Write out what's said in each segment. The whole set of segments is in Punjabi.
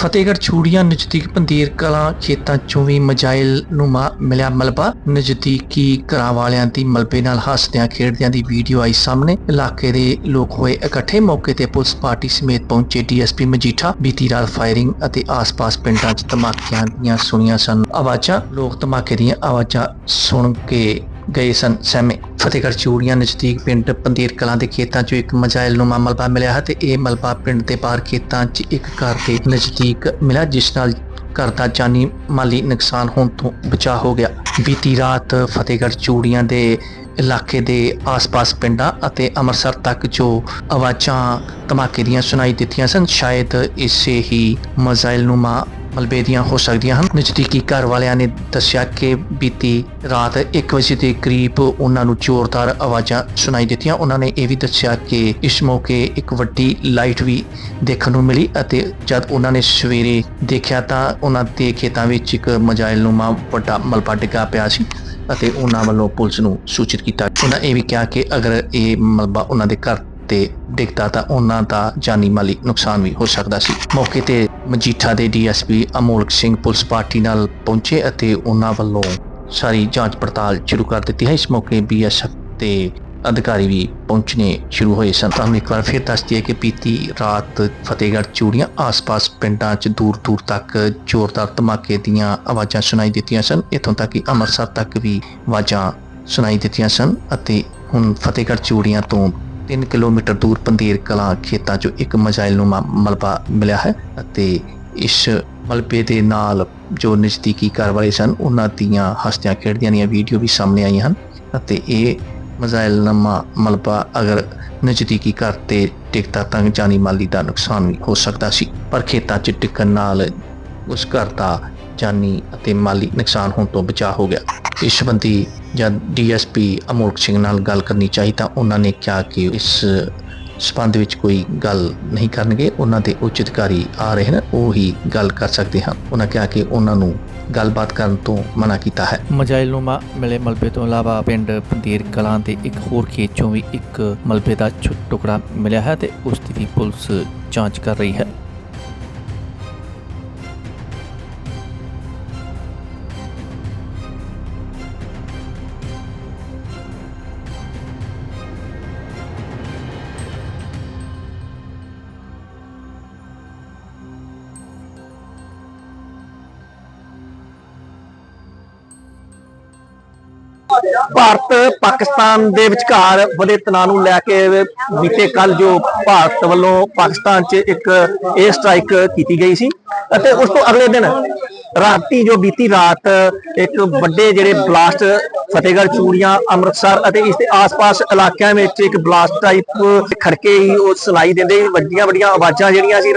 ਫਤਿਹਗੜ੍ਹ ਛੂੜੀਆਂ ਨਜ਼ਦੀਕ ਪੰਦੀਰ ਕਲਾਂ ਖੇਤਾਂ ਚੋਂ ਵੀ ਮਜਾਇਲ ਨੂੰ ਮਿਲਿਆ ਮਲਬਾ। ਨਜ਼ਦੀਕੀ ਘਰਾਂ ਵਾਲਿਆਂ ਦੀ ਮਲਬੇ ਨਾਲ ਹੱਸਦਿਆਂ ਖੇਡਦਿਆਂ ਦੀ ਵੀਡੀਓ ਆਈ ਸਾਹਮਣੇ। ਇਲਾਕੇ ਦੇ ਲੋਕ ਹੋਏ ਇਕੱਠੇ ਮੌਕੇ ਤੇ ਪੁਲਿਸ ਪਾਰਟੀ ਸਮੇਤ ਪਹੁੰਚੇ ਡੀਐਸਪੀ ਮਜੀਠਾ। ਬੀਤੀ ਰਾਤ ਫਾਇਰਿੰਗ ਅਤੇ ਆਸ-ਪਾਸ ਪਿੰਡਾਂ 'ਚ ਧਮਾਕਿਆਂ ਦੀਆਂ ਸੁਣੀਆਂ ਸਨ। ਆਵਾਜ਼ਾਂ ਲੋਕ ਧਮਾਕੇ ਦੀਆਂ ਆਵਾਜ਼ਾਂ ਸੁਣ ਕੇ ਗਏ ਸਨ। ਸਹਿਮੇ ਫਤਿਹਗੜ੍ਹ ਚੂੜੀਆਂ ਨਜ਼ਦੀਕ ਪਿੰਡ ਪੰਦੀਰ ਕਲਾਂ ਦੇ ਖੇਤਾਂ 'ਚੋਂ ਇੱਕ ਮਜਾਇਲ ਨੂੰ ਮਲਬਾ ਮਿਲਿਆ ਹੈ ਤੇ ਇਹ ਮਲਬਾ ਪਿੰਡ ਦੇ ਬਾਹਰ ਖੇਤਾਂ 'ਚ ਇੱਕ ਘਰ ਦੇ ਨਜ਼ਦੀਕ ਮਿਲਿਆ, ਜਿਸ ਨਾਲ ਘਰ ਦਾ ਜਾਨੀ ਮਾਲੀ ਨੁਕਸਾਨ ਹੋਣ ਤੋਂ ਬਚਾ ਹੋ ਗਿਆ। ਬੀਤੀ ਰਾਤ ਫਤਿਹਗੜ੍ਹ ਚੂੜੀਆਂ ਦੇ ਇਲਾਕੇ ਦੇ ਆਸ-ਪਾਸ ਪਿੰਡਾਂ ਅਤੇ ਅੰਮ੍ਰਿਤਸਰ ਤੱਕ ਜੋ ਆਵਾਜ਼ਾਂ ਧਮਾਕੇ ਦੀਆਂ ਸੁਣਾਈ ਦਿੱਤੀਆਂ ਸਨ, ਸ਼ਾਇਦ ਇਸੇ ਹੀ ਮਜ਼ਾਇਲ ਨੂਮਾ ਮਲਬੇ ਦੀਆਂ ਹੋ ਸਕਦੀਆਂ ਹਨ। ਨਜ਼ਦੀਕੀ ਘਰ ਵਾਲਿਆਂ ਨੇ ਦੱਸਿਆ ਕਿ ਬੀਤੀ ਰਾਤ 1 ਵਜੇ ਦੇ ਕਰੀਬ ਉਹਨਾਂ ਨੂੰ ਜ਼ੋਰਦਾਰ ਆਵਾਜ਼ਾਂ ਸੁਣਾਈ ਦਿੱਤੀਆਂ। ਉਹਨਾਂ ਨੇ ਇਹ ਵੀ ਦੱਸਿਆ ਕਿ ਇਸ ਮੌਕੇ ਇੱਕ ਵੱਡੀ ਲਾਈਟ ਵੀ ਦੇਖਣ ਨੂੰ ਮਿਲੀ ਅਤੇ ਜਦ ਉਹਨਾਂ ਨੇ ਸਵੇਰੇ ਦੇਖਿਆ ਤਾਂ ਉਹਨਾਂ ਦੇ ਖੇਤਾਂ ਵਿੱਚ ਇੱਕ ਮਜਾਇਲ ਨੂਮਾ ਵੱਡਾ ਮਲਬਾ ਡਿੱਗਾ ਪਿਆ ਸੀ ਅਤੇ ਉਹਨਾਂ ਵੱਲੋਂ ਪੁਲਿਸ ਨੂੰ ਸੂਚਿਤ ਕੀਤਾ। ਉਹਨਾਂ ਇਹ ਵੀ ਕਿਹਾ ਕਿ ਅਗਰ ਇਹ ਮਲਬਾ ਉਹਨਾਂ ਦੇ ਘਰ ਤੇ ਡਿੱਗਦਾ ਤਾਂ ਉਹਨਾਂ ਦਾ ਜਾਨੀ ਮਾਲੀ ਨੁਕਸਾਨ ਵੀ ਹੋ ਸਕਦਾ ਸੀ। ਮੌਕੇ ਤੇ ਮਜੀਠਾ ਦੇ DSP Amolak Singh police party ਨਾਲ ਪਹੁੰਚੇ ਅਤੇ ਉਹਨਾਂ ਵੱਲੋਂ ਸਾਰੀ ਜਾਂਚ ਪੜਤਾਲ ਸ਼ੁਰੂ ਕਰ ਦਿੱਤੀ ਹੈ। ਇਸ ਮੌਕੇ ਬੀਐਸਐਫ ਤੇ ਅਧਿਕਾਰੀ ਵੀ ਪਹੁੰਚਣੇ ਸ਼ੁਰੂ ਹੋਏ ਸਨ। ਤਾਂ ਇੱਕ ਵਾਰ ਫਿਰ ਦੱਸ ਦਈਏ ਕਿ ਬੀਤੀ ਰਾਤ ਫਤਿਹਗੜ੍ਹ ਚੂੜੀਆਂ ਆਸ-ਪਾਸ ਪਿੰਡਾਂ 'ਚ ਦੂਰ-ਦੂਰ ਤੱਕ ਜ਼ੋਰਦਾਰ ਧਮਾਕੇ ਦੀਆਂ ਆਵਾਜ਼ਾਂ ਸੁਣਾਈ ਦਿੱਤੀਆਂ ਸਨ। ਇੱਥੋਂ ਤੱਕ ਕਿ ਅੰਮ੍ਰਿਤਸਰ ਤੱਕ ਵੀ ਆਵਾਜ਼ਾਂ ਸੁਣਾਈ ਦਿੱਤੀਆਂ ਸਨ ਅਤੇ ਹੁਣ ਫਤਿਹਗੜ੍ਹ ਚੂੜੀਆਂ ਤੋਂ 3 ਕਿਲੋਮੀਟਰ ਦੂਰ ਪੰਦੀਰ ਕਲਾਂ ਖੇਤਾਂ 'ਚੋਂ ਇੱਕ ਮਜਾਇਲ ਨੂੰ ਮਲਬਾ ਮਿਲਿਆ ਹੈ ਅਤੇ ਇਸ ਮਲਬੇ ਦੇ ਨਾਲ ਜੋ ਨਜ਼ਦੀਕੀ ਘਰ ਵਾਲੇ ਸਨ, ਉਹਨਾਂ ਦੀਆਂ ਹਸਤੀਆਂ ਖੇਡਦੀਆਂ ਦੀਆਂ ਵੀਡੀਓ ਵੀ ਸਾਹਮਣੇ ਆਈਆਂ ਹਨ ਅਤੇ ਇਹ ਮਜ਼ਾਇਲ ਨਮਾ ਮਲਬਾ ਅਗਰ ਨਜ਼ਦੀਕੀ ਘਰ ਤੇ ਟਿਕਤਾ ਤਾਂ ਜਾਨੀ ਮਾਲੀ ਦਾ ਨੁਕਸਾਨ ਵੀ ਹੋ ਸਕਦਾ ਸੀ, ਪਰ ਖੇਤਾਂ 'ਚ ਟਿਕਣ ਨਾਲ ਉਸ ਘਰ ਦਾ ਜਾਨੀ ਅਤੇ ਮਾਲੀ ਨੁਕਸਾਨ ਹੋਣ ਤੋਂ ਬਚਾ ਹੋ ਗਿਆ। ਇਸ ਸੰਬੰਧੀ ਜਦ ਡੀਐਸਪੀ ਅਮੋਲਕ ਸਿੰਘ ਨਾਲ ਗੱਲ ਕਰਨੀ ਚਾਹੀ ਤਾਂ ਉਹਨਾਂ ਨੇ ਕਿਹਾ ਕਿ ਇਸ ਸਬੰਧ ਵਿੱਚ ਕੋਈ ਗੱਲ ਨਹੀਂ ਕਰਨਗੇ, ਉਹਨਾਂ ਦੇ ਉੱਚ ਅਧਿਕਾਰੀ ਆ ਰਹੇ ਹਨ, ਉਹ ਹੀ ਗੱਲ ਕਰ ਸਕਦੇ ਹਨ ਉਹਨਾਂ ਕਿਹਾ ਕਿ ਉਹਨਾਂ ਨੂੰ ਗੱਲਬਾਤ ਕਰਨ ਤੋਂ ਮਨਾ ਕੀਤਾ ਹੈ। ਮਜਾਇਲ ਨੂੰ ਮਿਲੇ ਮਲਬੇ ਤੋਂ ਇਲਾਵਾ ਪਿੰਡ ਪੰਦੀਰ ਕਲਾਂ ਦੇ ਇੱਕ ਹੋਰ ਖੇਤ ਚੋਂ ਵੀ ਇੱਕ ਮਲਬੇ ਦਾ ਛੋਟਾ ਟੁਕੜਾ ਮਿਲਿਆ ਹੈ ਤੇ ਉਸ ਦੀ ਪੁਲਿਸ ਜਾਂਚ ਕਰ ਰਹੀ ਹੈ। ਭਾਰਤ ਪਾਕਿਸਤਾਨ ਦੇ ਵਿਚਕਾਰ ਵਧੇ ਤਣਾਅ ਨੂੰ ਲੈ ਕੇ ਬੀਤੇ ਕੱਲ ਜੋ ਭਾਰਤ ਵੱਲੋਂ ਪਾਕਿਸਤਾਨ 'ਚ ਇੱਕ 에ਅਰ ਸਟ੍ਰਾਈਕ ਕੀਤੀ ਗਈ ਸੀ ਅਤੇ ਉਸ ਤੋਂ ਅਗਲੇ ਦਿਨ ਰਾਤੀ ਜੋ ਬੀਤੀ ਰਾਤ ਇੱਕ ਵੱਡੇ ਜਿਹੜੇ ਬਲਾਸਟ ਫਤਿਹਗੜ੍ਹ, ਚੂੜੀਆਂ, ਅੰਮ੍ਰਿਤਸਰ ਅਤੇ ਇਸ ਦੇ ਆਸ-ਪਾਸ ਇਲਾਕਿਆਂ ਵਿੱਚ ਇੱਕ ਬਲਾਸਟ ਟਾਈਪ ਖੜਕੇ ਹੀ ਉਹ ਸੁਣਾਈ ਦਿੰਦੇ ਵੱਡੀਆਂ ਵੱਡੀਆਂ ਆਵਾਜ਼ਾਂ ਜਿਹੜੀਆਂ ਸੀ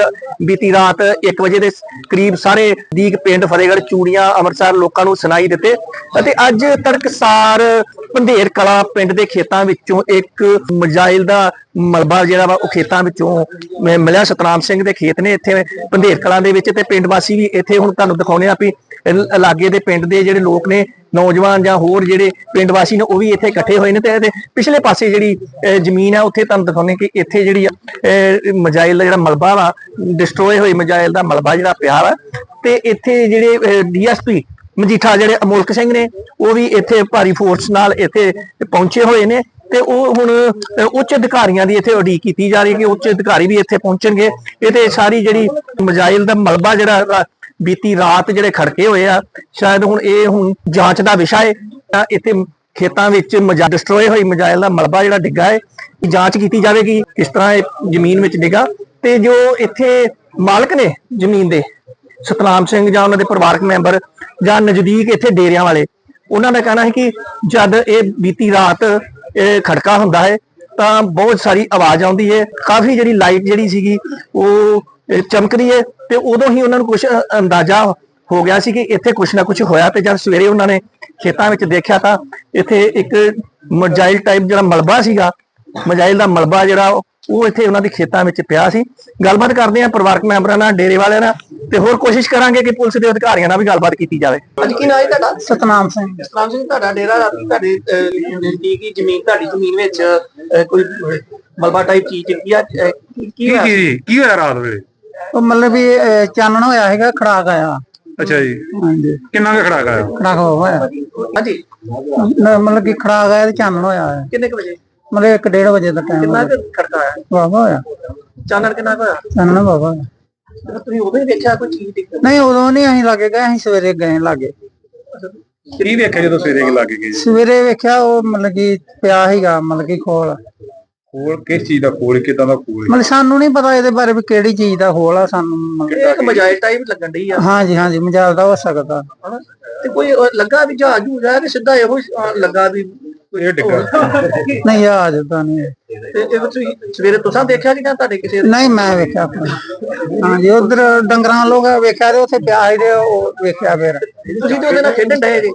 ਬੀਤੀ ਰਾਤ 1 ਵਜੇ ਦੇ ਕਰੀਬ ਸਾਰੇ ਦੀਕ ਪਿੰਡ ਫਤਿਹਗੜ੍ਹ, ਚੂੜੀਆਂ, ਅੰਮ੍ਰਿਤਸਰ ਲੋਕਾਂ ਨੂੰ ਸੁਣਾਈ ਦਿੱਤੇ ਅਤੇ ਅੱਜ ਤੜਕਸਾਰ ਪੰਧੇਰ ਕਲਾ ਪਿੰਡ ਦੇ ਖੇਤਾਂ ਵਿੱਚੋਂ ਇੱਕ ਮਜਾਇਲ ਦਾ ਮਲਬਾ ਜਿਹੜਾ ਵਾ ਉਹ ਖੇਤਾਂ ਵਿੱਚੋਂ ਮਿਲਿਆ। ਸਤਨਾਮ ਸਿੰਘ ਦੇ ਖੇਤ ਨੇ ਇੱਥੇ ਪੰਧੇਰ ਕਲਾਂ ਦੇ ਵਿੱਚ ਤੇ ਪਿੰਡ ਵਾਸੀ ਵੀ ਇੱਥੇ ਹੁਣ ਤੁਹਾਨੂੰ ਦਿਖਾਉਣੇ ਆ ਵੀ ਇਲ- ਲਾਗੇ ਦੇ ਪਿੰਡ ਦੇ ਜਿਹੜੇ ਲੋਕ ਨੇ ਨੌਜਵਾਨ ਜਾਂ ਹੋਰ ਜਿਹੜੇ ਪਿੰਡ ਵਾਸੀ ਨੇ ਉਹ ਵੀ ਇੱਥੇ ਇਕੱਠੇ ਹੋਏ ਨੇ ਤੇ ਪਿਛਲੇ ਪਾਸੇ ਜਿਹੜੀ ਜ਼ਮੀਨ ਆ ਉੱਥੇ ਤੁਹਾਨੂੰ ਦਿਖਾਉਣੇ ਕਿ ਇੱਥੇ ਜਿਹੜੀ ਅਹ, ਮਜਾਇਲ ਦਾ ਜਿਹੜਾ ਮਲਬਾ ਵਾ ਡਿਸਟਰੋਏ ਹੋਈ ਮਜਾਇਲ ਦਾ ਮਲਬਾ ਜਿਹੜਾ ਪਿਆ ਵਾ ਤੇ ਇੱਥੇ ਜਿਹੜੇ ਡੀਐਸਪੀ ਮਜੀਠਾ ਜਿਹੜੇ ਅਮੋਲਕ ਸਿੰਘ ਨੇ ਉਹ ਵੀ ਇੱਥੇ ਭਾਰੀ ਫੋਰਸ ਨਾਲ ਇੱਥੇ ਪਹੁੰਚੇ ਹੋਏ ਨੇ ਤੇ ਉਹ ਹੁਣ ਉੱਚ ਅਧਿਕਾਰੀਆਂ ਦੀ ਇੱਥੇ ਉਡੀਕ ਕੀਤੀ ਜਾ ਰਹੀ ਹੈ ਕਿ ਉੱਚ ਅਧਿਕਾਰੀ ਵੀ ਇੱਥੇ ਪਹੁੰਚਣਗੇ ਇਹ ਤੇ ਸਾਰੀ ਜਿਹੜੀ ਮਜਾਇਲ ਦਾ ਮਲਬਾ ਜਿਹੜਾ ਬੀਤੀ ਰਾਤ ਜਿਹੜੇ ਖੜਕੇ ਹੋਏ ਆ, ਸ਼ਾਇਦ ਹੁਣ ਇਹ ਹੁਣ ਜਾਂਚ ਦਾ ਵਿਸ਼ਾ ਹੈ ਤਾਂ ਇੱਥੇ ਖੇਤਾਂ ਵਿੱਚ ਮਜਾ ਡਿਸਟਰੋਏ ਹੋਈ ਮਜਾਇਲ ਦਾ ਮਲਬਾ ਜਿਹੜਾ ਡਿੱਗਾ ਹੈ ਜਾਂਚ ਕੀਤੀ ਜਾਵੇਗੀ, ਕਿਸ ਤਰ੍ਹਾਂ ਇਹ ਜ਼ਮੀਨ ਵਿੱਚ ਡਿੱਗਾ, ਤੇ ਜੋ ਇੱਥੇ ਮਾਲਕ ਨੇ ਜ਼ਮੀਨ ਦੇ, ਸਤਨਾਮ ਸਿੰਘ ਜਾਂ ਉਹਨਾਂ ਦੇ ਪਰਿਵਾਰਕ ਮੈਂਬਰ ਜਾਂ ਨਜ਼ਦੀਕ ਇੱਥੇ ਡੇਰਿਆਂ ਵਾਲੇ, ਉਹਨਾਂ ਦਾ ਕਹਿਣਾ ਹੈ ਕਿ ਜਦ ਇਹ ਬੀਤੀ ਰਾਤ ਇਹ ਖੜਕਾ ਹੁੰਦਾ ਹੈ, ਤਾਂ ਬਹੁਤ ਸਾਰੀ ਆਵਾਜ਼ ਆਉਂਦੀ ਹੈ, ਕਾਫੀ ਜਿਹੜੀ ਲਾਈਟ ਜਿਹੜੀ ਸੀਗੀ, ਉਹ ਅਹ, ਚਮਕਦੀ ਹੈ ਤੇ ਉਦੋਂ ਹੀ ਉਹਨਾਂ ਨੂੰ ਕੁਝ ਅੰਦਾਜ਼ਾ ਹੋ ਗਿਆ ਸੀ ਕਿ ਇੱਥੇ ਕੁਝ ਨਾ ਕੁਝ ਹੋਇਆ ਤੇ ਜਦ ਸਵੇਰੇ ਉਹਨਾਂ ਨੇ ਖੇਤਾਂ ਵਿੱਚ ਦੇਖਿਆ ਤਾਂ ਇੱਥੇ ਇੱਕ ਮਜਾਈਲ ਟਾਈਪ ਜਿਹੜਾ ਮਲਬਾ ਸੀਗਾ ਮਜਾਈਲ ਦਾ ਮਲਬਾ ਜਿਹੜਾ ਉਹ ਇੱਥੇ ਉਹਨਾਂ ਦੇ ਖੇਤਾਂ ਵਿੱਚ ਪਿਆ ਸੀ। ਗੱਲਬਾਤ ਕਰਦੇ ਆ ਪਰਿਵਾਰਕ ਮੈਂਬਰਾਂ ਨਾਲ ਡੇਰੇ ਵਾਲਿਆਂ ਨਾਲ ਤੇ ਹੋਰ ਕੋਸ਼ਿਸ਼ ਕਰਾਂਗੇ ਕਿ ਪੁਲਿਸ ਦੇ ਅਧਿਕਾਰੀਆਂ ਨਾਲ ਵੀ ਗੱਲਬਾਤ ਕੀਤੀ ਜਾਵੇ। ਅੱਜ ਕੀ ਨਾਂ ਹੈ ਤੁਹਾਡਾ? ਸਤਨਾਮ ਸਿੰਘ। ਸਤਨਾਮ ਸਿੰਘ ਤੁਹਾਡਾ ਡੇਰਾ ਰਾਤੀ ਤੁਹਾਡੇ ਨਜ਼ਦੀਕ ਹੀ ਜ਼ਮੀਨ ਤੁਹਾਡੀ ਜ਼ਮੀਨ ਵਿੱਚ ਕੋਈ ਮਲਬਾ ਟਾਈਪ ਚੀਜ਼ ਕੀ- ਕੀ ਕੀ ਹੋਇਆ? ਕੀ ਕੀ ਹੋਇਆ ਰਾਤ ਵੇਲੇ? ਉਹ ਮਤਲਬ ਵੀ ਅਹ, ਚਾਨਣ ਹੋਇਆ ਹੈਗਾ ਖੜਾਕ ਆਇਆ। ਅੱਛਾ ਜੀ। ਹਾਂਜੀ। ਕਿੰਨਾ ਕੁ ਖੜਾ ਕਰਾਇਆ ਖੜਾਕ ਹੋਇਆ। ਹਾਂਜੀ। ਨ- ਮਤਲਬ ਕਿ ਖੜਾਕ ਆਇਆ ਤੇ ਚਾਨਣ ਹੋਇਆ ਹੈ ਕਿੰਨੇ ਕੁ ਵਜੇ? ਮਤਲਬ 1:30 ਵਜੇ ਦਾ ਟਾਈਮ ਕਿੰਨਾ ਕੁ ਖੜਕਾ ਆਇਆ? ਵਾਵਾ ਹੋਇਆ। ਚਾਨਣ ਕਿੰਨਾ ਕੁ ਹੋਇਆ? ਚਾਨਣ ਵਾਵਾ ਹੋਇਆ। ਤੁਸੀਂ ਉਦੋਂ ਹੀ ਵੇਖਿਆ ਕੋਈ ਚੀਜ਼ ਦਿਖ ਨਹੀਂ ਉਦੋਂ ਨਹੀਂ ਅਸੀਂ ਲਾਗੇ ਗਏ ਅਸੀਂ ਸਵੇਰੇ ਗਏ ਲਾਗੇ। ਕੀ ਵੇਖਿਆ ਜਦੋਂ ਸਵੇਰੇ ਲੱਗ ਗਏ? ਸਵੇਰੇ ਵੇਖਿਆ ਉਹ ਮਤਲਬ ਕਿ ਪਿਆ ਸੀਗਾ ਮਤਲਬ ਕਿ ਖੋਲ। ਖੋਲ ਕਿਸ ਚੀਜ਼ ਦਾ ਖੋਲ ਕਿਦਾਂ ਦਾ ਖੋਲ? ਮਤਲਬ ਸਾਨੂੰ ਨਹੀਂ ਪਤਾ ਇਹਦੇ ਬਾਰੇ ਵੀ ਕਿਹੜੀ ਚੀਜ਼ ਦਾ ਖੋਲ ਆ ਸਾਨੂੰ ਮਤਲਬ ਇਹ ਇੱਕ ਮਜਾਇਲ ਟਾਈਪ ਲੱਗਣ ਡਈ ਆ। ਹਾਂਜੀ ਹਾਂਜੀ ਮਜਾਲ ਦਾ ਹੋ ਸਕਦਾ। ਹਨਾ? ਤੇ ਕੋਈ ਲੱਗਾ ਵੀ ਜਹਾਜ਼ ਜੂ ਜਾ ਕਿ ਸਿੱਧਾ ਇਹੋ ਹੀ, ਅਹ, ਲੱਗਾ ਵੀ ਇਹ ਡਿੱਗਾ। ਨਹੀਂ ਆ ਜਦਾ ਨਹੀਂ। ਇਹ ਤੁਸੀਂ ਸਵੇਰੇ ਤੁਸੀਂ ਦੇਖਿਆ ਕਿ ਜਾਂ ਤੁਹਾਡੇ ਕਿਸੇ ਨਹੀਂ ਮੈਂ ਵੇਖਿਆ ਆਪਣਾ। ਹਾਂਜੀ ਉਧਰ ਡੰਗਰਾਂ ਲੋਕ ਵੇਖਿਆ ਤੇ ਉੱਥੇ ਪਿਆ ਤੇ ਉਹ ਵੇਖਿਆ ਫਿਰ। ਤੁਸੀਂ ਤੇ ਉਹਦੇ ਨਾਲ ਖੇਡਣ ਡਏ ਜੀ।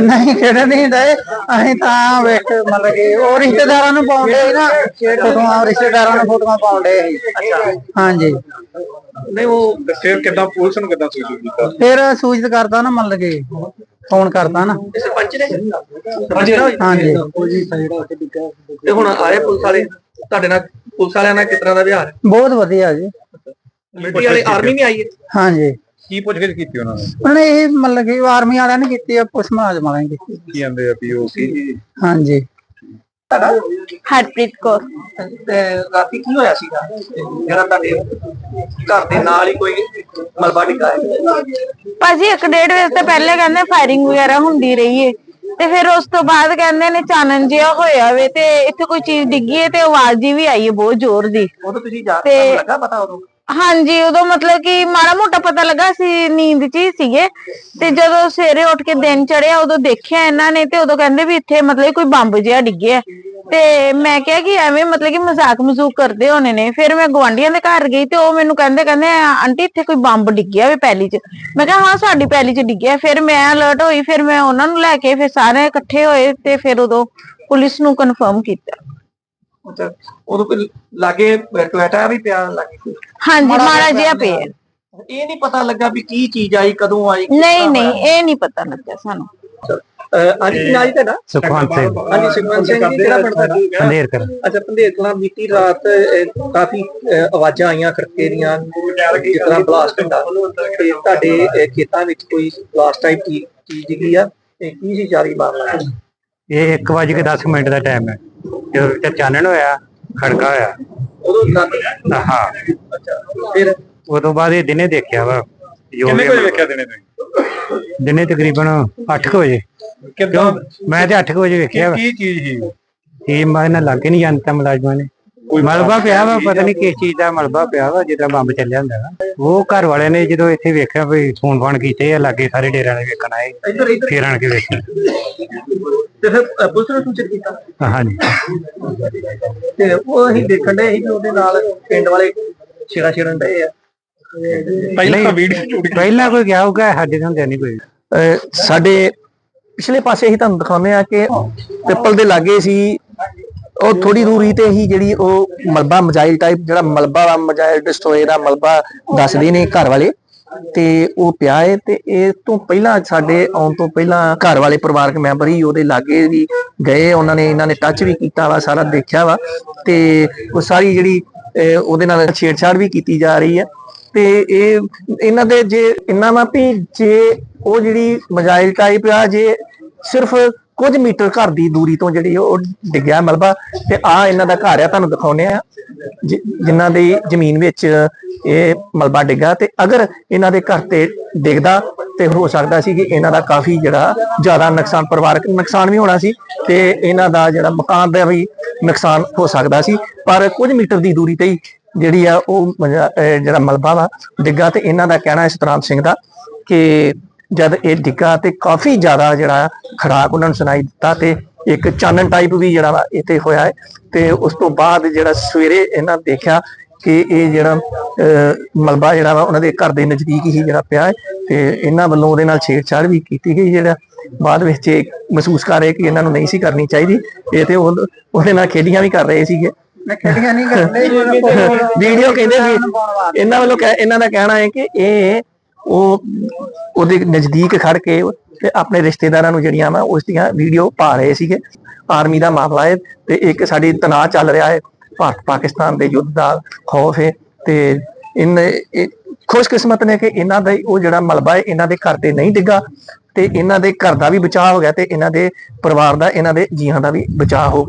ਨਹੀਂ ਕਿਹੜੇ ਨਹੀਂ ਦੇ ਅਸੀਂ ਤਾਂ ਵੇਖ ਮਤਲਬ ਕਿ ਉਹ ਰਿਸ਼ਤੇਦਾਰਾਂ ਨੂੰ ਪਾਉਂਦੇ ਸੀ ਨਾ। ਫੋਟੋਆਂ ਰਿਸ਼ਤੇਦਾਰਾਂ ਨੂੰ ਫੋਟੋਆਂ ਪਾਉਂਦੇ ਸੀ। ਹਾਂਜੀ। ਨਹੀਂ ਉਹ ਫਿਰ ਕਿਦਾਂ ਪੁਲਿਸ ਨੂੰ ਕਿਦਾਂ ਸੂਚਿਤ ਕੀਤਾ? ਫਿਰ ਸੂਚਿਤ ਕਰਦਾ ਨਾ ਮਤਲਬ ਕਿ। ਫੋਨ ਕਰਦਾ ਨਾ। ਸਰਪੰਚ ਨੇ ਸਰਪੰਚ ਨੇ ਹਾਂਜੀ। ਤੇ ਹੁਣ ਆਏ ਪੁਲਿਸ ਵਾਲੇ ਤੁਹਾਡੇ ਨਾਲ ਪੁਲਿਸ ਵਾਲਿਆਂ ਨਾਲ ਕਿਸ ਤਰ੍ਹਾਂ ਦਾ ਵਿਹਾਰ? ਹੈ ਬਹੁਤ ਵਧੀਆ ਜੀ। ਮਿਲਟਰੀ ਵਾਲੇ ਆਰਮੀ ਵੀ ਆਈ ਹੈ? ਹਾਂਜੀ। ਕੀ ਪੁੱਛਗਿੱਛ ਕੀਤੀ ਉਹਨਾਂ ਨੇ? ਉਹਨੇ ਇਹ ਮਤਲਬ ਕਿ ਆਰਮੀ ਵਾਲਿਆਂ ਨੇ ਕੀਤੀ ਆ ਪੁਲਿਸ ਮੁਲਾਜ਼ਮ ਵਾਲਿਆਂ ਨੇ ਕੀਤੀ ਕੀ ਕਹਿੰਦੇ ਆ ਵੀ ਉਹ ਕੀ ਹਰਪ੍ਰੀਤ ਕੌਰ। ਤੇ ਰਾਤੀ ਕੀ ਹੋਇਆ ਸੀਗਾ? ਜਿਹੜਾ ਤੁਹਾਡੇ ਘਰ ਦੇ ਨਾਲ ਹੀ ਕੋਈ ਮਲਬਾ ਡਿੱਗਾ ਹੈ? ਭਾਜੀ ਇੱਕ ਡੇਢ ਵਜੇ ਤੋਂ ਪਹਿਲੇ ਕਹਿੰਦੇ ਫਾਇਰਿੰਗ ਵਗੈਰਾ ਹੁੰਦੀ ਰਹੀ ਏ। ਤੇ ਫਿਰ ਉਸ ਤੋਂ ਬਾਅਦ ਕਹਿੰਦੇ ਨੇ ਚਾਨਣ ਜਿਹਾ ਹੋਇਆ ਵੇ ਤੇ ਇੱਥੇ ਕੋਈ ਚੀਜ਼ ਡਿੱਗੀ ਏ ਤੇ ਆਵਾਜ਼ ਜੀ ਵੀ ਆਈ ਏ ਬਹੁਤ ਜ਼ੋਰ ਦੀ। ਉਦੋਂ ਤੁਸੀਂ ਜਾ ਤੇ- ਲੱਗਾ ਪਤਾ ਉਦੋਂ? ਹਾਂਜੀ, ਉਦੋਂ ਮਤਲਬ ਕਿ ਮਾੜਾ ਮੋਟਾ ਪਤਾ ਲੱਗਾ ਸੀ ਨੀਂਦ 'ਚ ਹੀ ਸੀਗੇ। ਤੇ ਜਦੋਂ ਸਵੇਰੇ ਉੱਠ ਕੇ ਦਿਨ ਚੜਿਆ ਉਦੋਂ ਦੇਖਿਆ ਇਹਨਾਂ ਨੇ ਤੇ ਉਦੋਂ ਕਹਿੰਦੇ ਵੀ ਇੱਥੇ ਮਤਲਬ ਕੋਈ ਬੰਬ ਜਿਹਾ ਡਿੱਗਿਆ। ਤੇ ਮੈਂ ਕਿਹਾ ਕਿ ਐਵੇਂ ਮਤਲਬ ਕਿ ਮਜ਼ਾਕ ਮਜ਼ੂਕ ਕਰਦੇ ਹੋਣੇ ਨੇ। ਫਿਰ ਮੈਂ ਗਵਾਂਢੀਆਂ ਦੇ ਘਰ ਗਈ ਤੇ ਉਹ ਮੈਨੂੰ ਕਹਿੰਦੇ ਕਹਿੰਦੇ, ਆਂਟੀ, ਇੱਥੇ ਕੋਈ ਬੰਬ ਡਿੱਗਿਆ ਵੇ ਪੈਲੀ 'ਚ। ਮੈਂ ਕਿਹਾ, ਹਾਂ, ਸਾਡੀ ਪੈਲੀ 'ਚ ਡਿੱਗਿਆ। ਫਿਰ ਮੈਂ ਅਲਰਟ ਹੋਈ, ਫਿਰ ਮੈਂ ਉਹਨਾਂ ਨੂੰ ਲੈ ਕੇ ਫਿਰ ਸਾਰੇ ਇਕੱਠੇ ਹੋਏ ਤੇ ਫਿਰ ਉਦੋਂ ਪੁਲਿਸ ਨੂੰ ਕਨਫਰਮ ਕੀਤਾ। ਉਦੋਂ ਕੋਈ ਲਾਗੇ ਟੋਇਟਾ ਵੀ ਪਿਆ ਲਾਗੇ ਕੋਈ। ਹਾਂਜੀ ਮਾੜਾ ਜਿਹਾ ਪਿਆ। ਇਹ ਨਹੀਂ ਪਤਾ ਲੱਗਾ ਵੀ ਕੀ ਚੀਜ਼ ਆਈ ਕਦੋਂ ਆਈ ਕਿਸ ਨਹੀਂ ਤਰ੍ਹਾਂ ਨਹੀਂ ਇਹ ਨਹੀਂ ਪਤਾ ਲੱਗਿਆ ਸਾਨੂੰ। ਹੋਇਆ। ਅਹ, ਅੱਜ ਕੀ ਨਾਂ ਜੀ ਤੁਹਾਡਾ? ਸੁਖਵੰਤ ਸਿੰਘ। ਹਾਂਜੀ ਸੁਖਵੰਤ ਸਿੰਘ ਜੀ ਕਿਹੜਾ ਪਿੰਡ ਤੁਹਾਡਾ? ਅੰਧੇਰ ਕਰ ਅੱਛਾ ਪੰਦੇਰ ਕਲਾਂ ਬੀਤੀ ਰਾਤ ਅਹ, ਕਾਫੀ ਅਹ, ਆਵਾਜ਼ਾਂ ਆਈਆਂ ਖੜਕੇ ਦੀਆਂ ਜਿਸ ਤਰ੍ਹਾਂ ਬਲਾਸਟ ਹੁੰਦਾ। ਤੇ ਤੁਹਾਡੇ ਅਹ, ਖੇਤਾਂ ਵਿੱਚ ਕੋਈ ਬਲਾਸਟ ਟਾਈਪ ਕੀ ਚੀਜ਼ ਡਿੱਗੀ ਆ? ਤੇ ਕੀ ਸੀ ਜਾਰੀ ਮਾਮਲਾ? ਇਹ 1 ਵਜੇ ਕੇ 10 ਮਿੰਟ ਦਾ ਟਾਈਮ ਹੈ। ਜਦੋਂ ਵਿੱਚ ਚਾਨਣ ਹੋਇਆ ਖੜਕਾ ਹੋਇਆ। ਉਦੋਂ ਰਾਤੀ ਹਾਂ? ਅੱਛਾ ਫਿਰ? ਉਹ ਤੋਂ ਬਾਅਦ ਇਹ ਦਿਨੇ ਦੇਖਿਆ ਵਾ। ਜੋ ਕਿੰਨੇ ਵੀ ਕੋਈ ਵੇਖਿਆ ਦਿਨੇ ਤੁਸੀਂ? ਦਿਨੇ ਤਕਰੀਬਨ 8 ਵਜੇ। ਮੈਂ ਤੇ 8 ਵਜੇ ਵੇਖਿਆ ਕੀ ਚੀਜ਼ ਸੀ? ਇਹ ਮੈਂ ਨਾ ਲੱਗੇ ਨਹੀਂ ਜਾਂਦਾ ਮੁਲਾਜ਼ਮਾਂ ਨੇ। ਮਲਬਾ ਪਿਆ ਵਾ ਪਤਾ ਨਹੀਂ ਕਿਸ ਚੀਜ਼ ਦਾ ਮਲਬਾ ਪਿਆ ਵਾ ਜਿੱਦਾਂ ਬੰਬ ਚੱਲਿਆ ਹੁੰਦਾ ਵਾ। ਉਹ ਘਰ ਵਾਲਿਆਂ ਨੇ ਜਦੋਂ ਇੱਥੇ ਵੇਖਿਆ ਵੀ ਫੋਨ ਫਾਨ ਕੀਤੇ ਆ ਲਾਗੇ ਸਾਰੇ ਡੇਰਿਆਂ ਨੇ ਵੇਖਣ ਆਏ ਫੇਰ ਆਣ ਕੇ ਵੇਖਿਆ। ਤੇ ਫਿਰ ਪੁਲਿਸ ਨੂੰ ਸੂਚਿਤ ਕੀਤਾ। ਹਾਂਜੀ। ਤੇ ਉਹ ਅਸੀਂ ਦੇਖਣ ਦੇ ਸੀ ਕਿ ਉਹਦੇ ਨਾਲ ਪਿੰਡ ਵਾਲੇ ਛੇੜਾ ਛੇੜਨ ਡਏ ਆ। ਪਹਿਲਾਂ ਤਾਂ ਵੀਡੀਓ ਝੂਠ ਪਹਿਲਾਂ ਕੋਈ ਗਿਆ ਹੋਊਗਾ ਸਾਡੇ ਤੋਂ ਹੁੰਦਿਆ ਨਹੀਂ ਕੋਈ। ਅਹ ਸਾਡੇ ਪਿਛਲੇ ਪਾਸੇ ਹੀ ਤੁਹਾਨੂੰ ਦਿਖਾਉਂਦੇ ਆ ਕਿ ਪਿੱਪਲ ਦੇ ਲਾਗੇ ਸੀ। ਉਹ ਥੋੜੀ ਦੂਰੀ ਤੇ ਹੀ ਜਿਹੜੀ ਉਹ ਮਲਬਾ ਮਜਾਈਲ ਟਾਈਪ ਜਿਹੜਾ ਮਲਬਾ ਵਾ ਮਜਾਈਲ ਡਿਸਟਰੋਏ ਦਾ ਮਲਬਾ ਦੱਸਦੇ ਨੇ ਘਰ ਵਾਲੇ। ਤੇ ਉਹ ਪਿਆ ਹੈ ਤੇ ਇਹ ਤੋਂ ਪਹਿਲਾਂ ਸਾਡੇ ਆਉਣ ਤੋਂ ਪਹਿਲਾਂ ਘਰ ਵਾਲੇ ਪਰਿਵਾਰਕ ਮੈਂਬਰ ਹੀ ਉਹਦੇ ਲਾਗੇ ਵੀ ਗਏ ਉਹਨਾਂ ਨੇ ਇਹਨਾਂ ਨੇ ਟੱਚ ਵੀ ਕੀਤਾ ਵਾ ਸਾਰਾ ਦੇਖਿਆ ਵਾ ਤੇ ਉਹ ਸਾਰੀ ਜਿਹੜੀ ਅਹ, ਉਹਦੇ ਨਾਲ ਛੇੜਛਾੜ ਵੀ ਕੀਤੀ ਜਾ ਰਹੀ ਹੈ ਤੇ ਇਹ ਇਹਨਾਂ ਦੇ ਜੇ ਇਹਨਾਂ ਵਾ ਵੀ ਜੇ ਉਹ ਜਿਹੜੀ ਮਜਾਇਲ ਟਾਈਪ ਆ ਜੇ ਸਿਰਫ ਕੁਝ ਮੀਟਰ ਘਰ ਦੀ ਦੂਰੀ ਤੋਂ ਜਿਹੜੀ ਉਹ ਡਿੱਗਿਆ ਮਲਬਾ ਤੇ ਆ ਇਹਨਾਂ ਦਾ ਘਰ ਆ, ਤੁਹਾਨੂੰ ਦਿਖਾਉਨੇ ਆ। ਜਿ- ਜਿਨ੍ਹਾਂ ਦੀ ਜ਼ਮੀਨ ਵਿੱਚ ਇਹ ਮਲਬਾ ਡਿੱਗਾ ਤੇ ਅਗਰ ਇਹਨਾਂ ਦੇ ਘਰ ਤੇ ਡਿੱਗਦਾ ਤੇ ਹੋ ਸਕਦਾ ਸੀ ਕਿ ਇਹਨਾਂ ਦਾ ਕਾਫੀ ਜਿਹੜਾ ਜ਼ਿਆਦਾ ਨੁਕਸਾਨ, ਪਰਿਵਾਰਕ ਨੁਕਸਾਨ ਵੀ ਹੋਣਾ ਸੀ ਤੇ ਇਹਨਾਂ ਦਾ ਜਿਹੜਾ ਮਕਾਨ ਦਾ ਵੀ ਨੁਕਸਾਨ ਹੋ ਸਕਦਾ ਸੀ। ਪਰ ਕੁਝ ਮੀਟਰ ਦੀ ਦੂਰੀ ਤੇ ਹੀ ਜਿਹੜੀ ਆ ਉਹ ਜਿਹੜਾ ਮਲਬਾ ਵਾ, ਡਿੱਗਾ ਤੇ ਇਹਨਾਂ ਦਾ ਕਹਿਣਾ ਹੈ ਸਤਨਾਮ ਸਿੰਘ ਦਾ ਕਿ ਜਦ ਇਹ ਡਿੱਗਾ ਤੇ ਕਾਫੀ ਜ਼ਿਆਦਾ ਜਿਹੜਾ ਖੜਾਕ ਉਹਨਾਂ ਨੂੰ ਸੁਣਾਈ ਦਿੱਤਾ ਤੇ ਇੱਕ ਚਾਨਣ ਟਾਈਪ ਵੀ ਜਿਹੜਾ ਵਾ ਇੱਥੇ ਹੋਇਆ ਹੈ ਤੇ ਉਸ ਤੋਂ ਬਾਅਦ ਜਿਹੜਾ ਸਵੇਰੇ ਇਹਨਾਂ ਦੇਖਿਆ ਕਿ ਇਹ ਜਿਹੜਾ ਮਲਬਾ ਜਿਹੜਾ ਵਾ ਉਹਨਾਂ ਦੇ ਘਰ ਦੇ ਨਜ਼ਦੀਕ ਹੀ ਜਿਹੜਾ ਪਿਆ ਹੈ ਤੇ ਇਹਨਾਂ ਵੱਲੋਂ ਉਹਦੇ ਨਾਲ ਛੇੜਛਾੜ ਵੀ ਕੀਤੀ ਗਈ ਜਿਹੜਾ ਬਾਅਦ ਵਿੱਚ ਇਹ ਮਹਿਸੂਸ ਕਰ ਰਹੇ ਕਿ ਇਹਨਾਂ ਨੂੰ ਨਹੀਂ ਸੀ ਕਰਨੀ ਚਾਹੀਦੀ ਇਹ ਤੇ ਉਹ- ਉਹਦੇ ਨਾਲ ਖੇਡੀਆਂ ਵੀ ਕਰ ਰਹੇ ਸੀਗੇ। ਮੈਂ ਖੇਡੀਆਂ ਨਹੀਂ ਕਰਦੇ। ਵੀਡੀਓ ਕਹਿੰਦੇ ਸੀ ਇਹਨਾਂ ਵੱਲੋਂ ਇਹਨਾਂ ਦਾ ਕਹਿਣਾ ਹੈ ਕਿ ਇਹ ਉਹ ਉਹਦੇ ਨਜ਼ਦੀਕ ਖੜ ਕੇ ਤੇ ਆਪਣੇ ਰਿਸ਼ਤੇਦਾਰਾਂ ਨੂੰ ਜਿਹੜੀਆਂ ਵਾ, ਉਸ ਦੀਆਂ ਵੀਡੀਓ ਪਾ ਰਹੇ ਸੀਗੇ। ਆਰਮੀ ਦਾ ਮਾਮਲਾ ਹੈ ਤੇ ਇੱਕ ਸਾਡੀ ਤਣਾਅ ਚੱਲ ਰਿਹਾ ਹੈ। ਭਾਰਤ ਪਾਕਿਸਤਾਨ ਦੇ ਯੁੱਧ ਦਾ ਖੌਫ ਹੈ ਤੇ ਇਨ, ਇਹ ਖੁਸ਼ਕਿਸਮਤ ਨੇ ਕਿ ਇਹਨਾਂ ਦਾ ਉਹ ਜਿਹੜਾ ਮਲਬਾ ਹੈ, ਇਹਨਾਂ ਦੇ ਘਰ ਤੇ ਨਹੀਂ ਡਿੱਗਾ ਤੇ ਇਹਨਾਂ ਦੇ ਘਰ ਦਾ ਵੀ ਬਚਾਅ ਹੋ ਗਿਆ ਤੇ ਇਹਨਾਂ ਦੇ ਪਰਿਵਾਰ ਦਾ, ਇਹਨਾਂ ਦੇ ਜੀਆਂ ਦਾ ਵੀ ਬਚਾਅ ਹੋ ਗਿਆ।